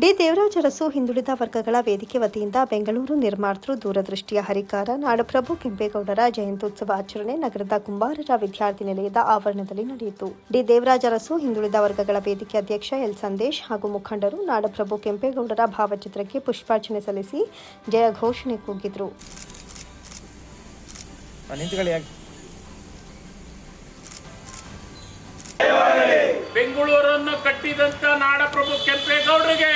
D. Devaraja Arasu ಹಿಂದುಳಿದ ವರ್ಗಗಳ ವೇದಿಕೆ ವತಿಯಿಂದ ಬೆಂಗಳೂರು ನಿರ್ಮಾತೃ ದೂರದೃಷ್ಟಿಯ ಹರಿಕಾರ ನಾಡಪ್ರಭು ಕೆಂಪೇಗೌಡರ ಜಯಂತ್ಯುತ್ಸವ ಆಚರಣೆ ನಗರದ ಕುಂಬಾರರ ವಿದ್ಯಾರ್ಥಿ ನಿಲಯದ ಆವರಣದಲ್ಲಿ ನಡೆಯಿತು. ಡಿ. ದೇವರಾಜ ಅರಸು ಹಿಂದುಳಿದ ವರ್ಗಗಳ ವೇದಿಕೆ ಅಧ್ಯಕ್ಷ ಎಲ್. ಸಂದೇಶ್ ಹಾಗೂ ಮುಖಂಡರು ನಾಡಪ್ರಭು ಕೆಂಪೇಗೌಡರ ಭಾವಚಿತ್ರಕ್ಕೆ ಪುಷ್ಪಾರ್ಚನೆ ಸಲ್ಲಿಸಿ ಜಯ ಘೋಷಣೆ ಕೂಗಿದ್ರು ಬೆಂಗಳೂರನ್ನು ಕಟ್ಟಿದಂತ ನಾಡಪ್ರಭು ಕೆಂಪೇಗೌಡರಿಗೆ.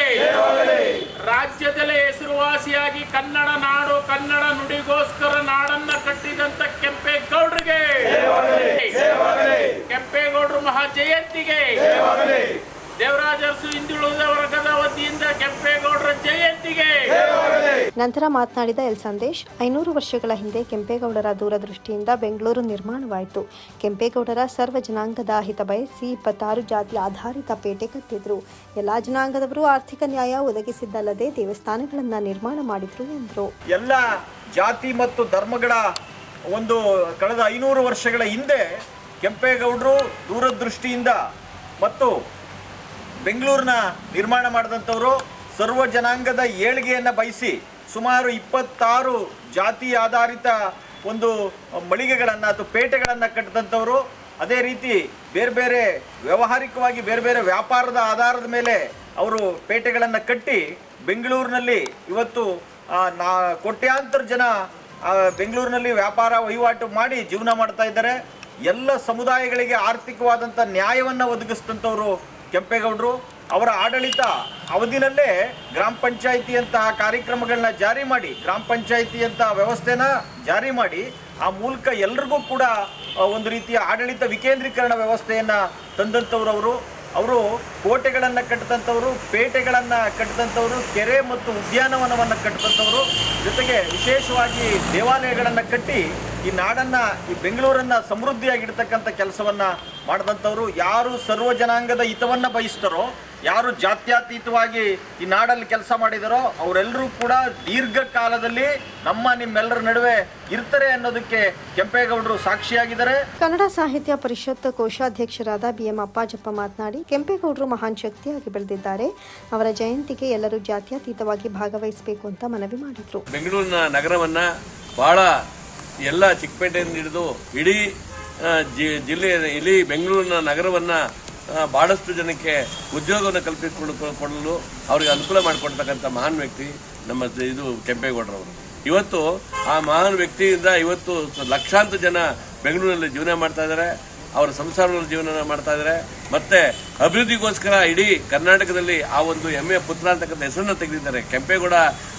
ರಾಜ್ಯದಲ್ಲೇ ಹೆಸರುವಾಸಿಯಾಗಿ ಕನ್ನಡ ನಾಡು ಕನ್ನಡ ನುಡಿಗೋಸ್ಕರ ನಾಡನ್ನ ಕಟ್ಟಿದಂತ ಕೆಂಪೇಗೌಡರಿಗೆ. ಕೆಂಪೇಗೌಡರು ಮಹಾ ಜಯಂತಿಗೆ. ದೇವರಾಜರಸು ಹಿಂದುಳಿದ ವರ್ಗದ ವತಿಯಿಂದ ಕೆಂಪೇಗೌಡರ ಜಯಂತಿಗೆ ನಂತರ ಮಾತನಾಡಿದ ಎಲ್ ಸಂದೇಶ್, ಐನೂರು ವರ್ಷಗಳ ಹಿಂದೆ ಕೆಂಪೇಗೌಡರ ದೂರದೃಷ್ಟಿಯಿಂದ ಬೆಂಗಳೂರು ನಿರ್ಮಾಣವಾಯಿತು. ಕೆಂಪೇಗೌಡರ ಸರ್ವ ಜನಾಂಗದ ಹಿತ ಬಯಸಿ ಇಪ್ಪತ್ತಾರು ಜಾತಿ ಆಧಾರಿತ ಪೇಟೆ ಕಟ್ಟಿದ್ರು. ಎಲ್ಲಾ ಜನಾಂಗದವರು ಆರ್ಥಿಕ ನ್ಯಾಯ ಒದಗಿಸಿದ್ದಲ್ಲದೆ ದೇವಸ್ಥಾನಗಳನ್ನು ನಿರ್ಮಾಣ ಮಾಡಿದ್ರು ಎಂದರು. ಎಲ್ಲ ಜಾತಿ ಮತ್ತು ಧರ್ಮಗಳ ಒಂದು ಕಳೆದ ಐನೂರು ವರ್ಷಗಳ ಹಿಂದೆ ಕೆಂಪೇಗೌಡರು ದೂರದೃಷ್ಟಿಯಿಂದ ಮತ್ತು ಬೆಂಗಳೂರಿನ ನಿರ್ಮಾಣ ಮಾಡಿದಂಥವರು ಸರ್ವ ಜನಾಂಗದ ಏಳಿಗೆಯನ್ನು ಬಯಸಿ ಸುಮಾರು ಇಪ್ಪತ್ತಾರು ಜಾತಿ ಆಧಾರಿತ ಒಂದು ಮಳಿಗೆಗಳನ್ನು ಅಥವಾ ಪೇಟೆಗಳನ್ನು ಕಟ್ಟಿದಂಥವರು. ಅದೇ ರೀತಿ ಬೇರೆ ಬೇರೆ ವ್ಯಾವಹಾರಿಕವಾಗಿ ಬೇರೆ ಬೇರೆ ವ್ಯಾಪಾರದ ಆಧಾರದ ಮೇಲೆ ಅವರು ಪೇಟೆಗಳನ್ನು ಕಟ್ಟಿ ಬೆಂಗಳೂರಿನಲ್ಲಿ ಇವತ್ತು ನಾ, ಕೋಟ್ಯಾಂತರ ಜನ ಬೆಂಗಳೂರಿನಲ್ಲಿ ವ್ಯಾಪಾರ ವಹಿವಾಟು ಮಾಡಿ ಜೀವನ ಮಾಡ್ತಾ ಇದ್ದಾರೆ. ಎಲ್ಲ ಸಮುದಾಯಗಳಿಗೆ ಆರ್ಥಿಕವಾದಂಥ ನ್ಯಾಯವನ್ನು ಒದಗಿಸಿದಂಥವರು ಕೆಂಪೇಗೌಡರು. ಅವರ ಆಡಳಿತ ಅವಧಿನಲ್ಲೇ ಗ್ರಾಮ ಪಂಚಾಯಿತಿಯಂತಹ ಕಾರ್ಯಕ್ರಮಗಳನ್ನ ಜಾರಿ ಮಾಡಿ, ಗ್ರಾಮ ಪಂಚಾಯಿತಿಯಂಥ ವ್ಯವಸ್ಥೆನ ಜಾರಿ ಮಾಡಿ, ಆ ಮೂಲಕ ಎಲ್ರಿಗೂ ಕೂಡ ಒಂದು ರೀತಿಯ ಆಡಳಿತ ವಿಕೇಂದ್ರೀಕರಣ ವ್ಯವಸ್ಥೆಯನ್ನು ತಂದಂಥವ್ರು ಅವರು ಅವರು ಕೋಟೆಗಳನ್ನು ಕಟ್ಟಿದಂಥವರು ಪೇಟೆಗಳನ್ನು ಕಟ್ಟಿದಂಥವರು ಕೆರೆ ಮತ್ತು ಉದ್ಯಾನವನವನ್ನು ಕಟ್ಟಿದಂಥವರು ಜೊತೆಗೆ ವಿಶೇಷವಾಗಿ ದೇವಾಲಯಗಳನ್ನು ಕಟ್ಟಿ ಈ ನಾಡನ್ನು ಈ ಬೆಂಗಳೂರನ್ನು ಸಮೃದ್ಧಿಯಾಗಿರ್ತಕ್ಕಂಥ ಕೆಲಸವನ್ನು ಮಾಡಿದಂಥವ್ರು ಯಾರು ಸರ್ವ ಜನಾಂಗದ ಹಿತವನ್ನು ಬಯಸ್ತಾರೋ ಯಾರು ಜಾತ್ಯತೀತವಾಗಿ ಈ ನಾಡಲ್ಲಿ ಕೆಲಸ ಮಾಡಿದಾರೋ ಅವರೆಲ್ಲರೂ ಕೂಡ ದೀರ್ಘಕಾಲದಲ್ಲಿ ನಮ್ಮ ನಿಮ್ಮೆಲ್ಲರ ನಡುವೆ ಇರ್ತಾರೆ ಅನ್ನೋದಕ್ಕೆ ಕೆಂಪೇಗೌಡರು ಸಾಕ್ಷಿಯಾಗಿದ್ದಾರೆ. ಕನ್ನಡ ಸಾಹಿತ್ಯ ಪರಿಷತ್ ಕೋಶಾಧ್ಯಕ್ಷರಾದ ಬಿಎಂ ಅಪ್ಪಾಜಪ್ಪ ಮಾತನಾಡಿ ಕೆಂಪೇಗೌಡರು ಮಹಾನ್ ಶಕ್ತಿಯಾಗಿ ಬೆಳೆದಿದ್ದಾರೆ. ಅವರ ಜಯಂತಿಗೆ ಎಲ್ಲರೂ ಜಾತ್ಯತೀತವಾಗಿ ಭಾಗವಹಿಸಬೇಕು ಅಂತ ಮನವಿ ಮಾಡಿದ್ರು. ಬೆಂಗಳೂರಿನ ನಗರವನ್ನ ಬಹಳ ಎಲ್ಲ ಚಿಕ್ಕಪೇಟೆಯಿಂದ ಹಿಡಿದು ಇಡೀ ಜಿ- ಜಿಲ್ಲೆ, ಇಡೀ ಬೆಂಗಳೂರಿನ ನಗರವನ್ನು ಭಾಳಷ್ಟು ಜನಕ್ಕೆ ಉದ್ಯೋಗವನ್ನು ಕಲ್ಪಿಸಿಕೊಂಡು ಕೊಡಲು ಅವರಿಗೆ ಅನುಕೂಲ ಮಾಡಿಕೊಡ್ತಕ್ಕಂಥ ಮಹಾನ್ ವ್ಯಕ್ತಿ ನಮ್ಮ ಇದು ಕೆಂಪೇಗೌಡರವರು. ಇವತ್ತು ಆ ಮಹಾನ್ ವ್ಯಕ್ತಿಯಿಂದ ಇವತ್ತು ಲಕ್ಷಾಂತರ ಜನ ಬೆಂಗಳೂರಿನಲ್ಲಿ ಜೀವನ ಮಾಡ್ತಾ ಇದ್ದಾರೆ. ಅವರ ಸಂಸಾರದಲ್ಲಿ ಜೀವನ ಮಾಡ್ತಾ ಇದ್ದಾರೆ. ಮತ್ತೆ ಅಭಿವೃದ್ಧಿಗೋಸ್ಕರ ಇಡೀ ಕರ್ನಾಟಕದಲ್ಲಿ ಆ ಒಂದು ಹೆಮ್ಮೆಯ ಪುತ್ರ ಅಂತಕ್ಕಂಥ ಹೆಸರನ್ನು ತೆಗೆದಿದ್ದಾರೆ. ಕೆಂಪೇಗೌಡ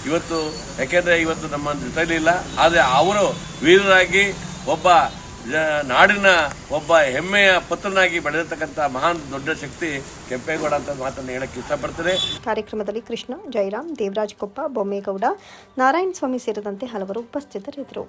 ಇವತ್ತು, ಯಾಕೆಂದ್ರೆ ಇವತ್ತು ನಮ್ಮ ಜೊತೆಯಲ್ಲಿ ಇಲ್ಲ, ಆದರೆ ಅವರು ವೀರರಾಗಿ ಒಬ್ಬ ನಾಡಿನ ಒಬ್ಬ ಹೆಮ್ಮೆಯ ಪುತ್ರನಾಗಿ ಬೆಳೆದಿರ್ತಕ್ಕಂಥ ಮಹಾನ್ ದೊಡ್ಡ ಶಕ್ತಿ ಕೆಂಪೇಗೌಡ ಅಂತ ಮಾತನ್ನು ಹೇಳಕ್ಕೆ ಇಷ್ಟಪಡ್ತಾರೆ ಕಾರ್ಯಕ್ರಮದಲ್ಲಿ ಕೃಷ್ಣ ಜಯರಾಮ್ ದೇವರಾಜ್ ಕೊಪ್ಪ, ಬೊಮ್ಮೇಗೌಡ ನಾರಾಯಣ ಸ್ವಾಮಿ ಸೇರಿದಂತೆ ಹಲವರು ಉಪಸ್ಥಿತರಿದ್ದರು.